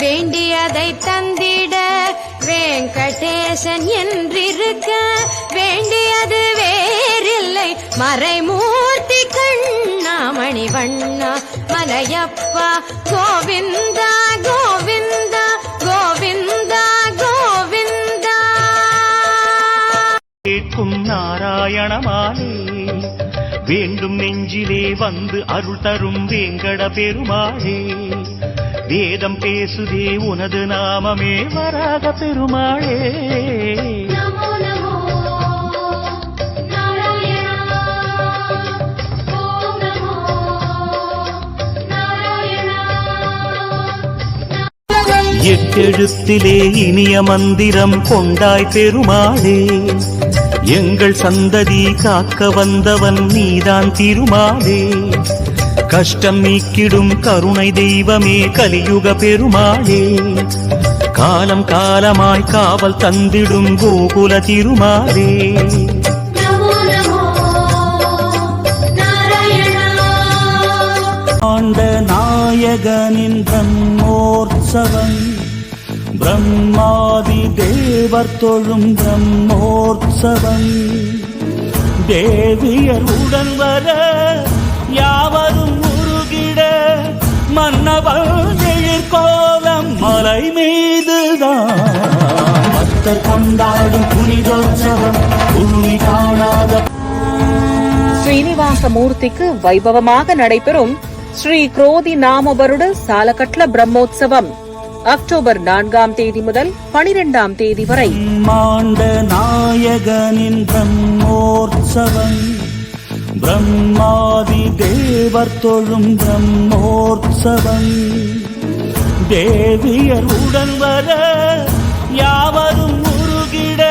வேண்டியதை தந்திட வெங்கடேசன் என்றிருக்க வேண்டியது வேறில்லை. மறைமூர்த்தி கண்ணா மணிவண்ணா மலையப்பா கோவிந்தா கோவிந்தா கோவிந்தா கோவிந்தா. கேட்கும் நாராயணமானே வேண்டும் நெஞ்சிலே வந்து அருள் தரும் வேங்கட பெருமாளே வேதம் பேசுதே உனது நாமமே வராக பெருமாளே. எட்டெழுத்திலே இனிய மந்திரம் கொண்டாய் பெருமாளே. எங்கள் சந்ததி காக்க வந்தவன் நீதான் திருமாலே. கஷ்டம் நீக்கிடும் கருணை தெய்வமே கலியுக பெருமாளே. காலம் காலமாய் காவல் தந்திடும் கோகுல திருமாலே. ஆண்ட நாயகனின் பிரம்மோற்சவம். பிரம்மாதி தேவர் தொழும் பிரம்மோற்சவம். தேவியர் உடன் வர யாவரும் உருகிட மன்னவன் எழிற்கோலம் மலை மீதுதான். பக்தர் கொண்டாடும் புனிதோற்சவம் பூமி காணாத ஸ்ரீனிவாச மூர்த்திக்கு வைபவமாக நடைபெறும் ஸ்ரீ குரோதி நாம வருட சாலகட்ல பிரம்மோற்சவம். அக்டோபர் நான்காம் தேதி முதல் பனிரெண்டாம் தேதி வரை. மாண்ட நாயகனின் பிரம்மோற்சவம். பிரம்மாதி தேவர் தொழும் பிரம்மோற்சவம். தேவியர் உடன் வர யாவரும் உருகிட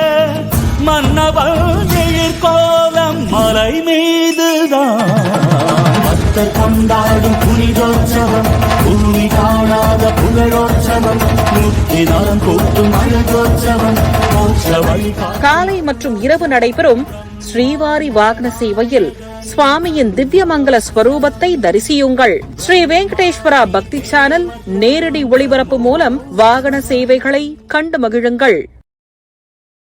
மன்னவன் எழிற்கோலம் மலை மீதுதான். பக்தர் கொண்டாடும் புனிதோற்சவம் பூமி காணாத புகழோற்சவம் முக்தி கூட்டும் அழகோற்சவம் காலை மற்றும் இரவு நடைபெறும் ஸ்ரீவாரி வாகன சேவையில் சுவாமியின் திவ்யமங்கல ஸ்வரூபத்தை தரிசியுங்கள். ஸ்ரீ வெங்கடேஸ்வரா பக்தி சேனல் நேரடி ஒளிபரப்பு மூலம் வாகன சேவைகளை கண்டு மகிழுங்கள்.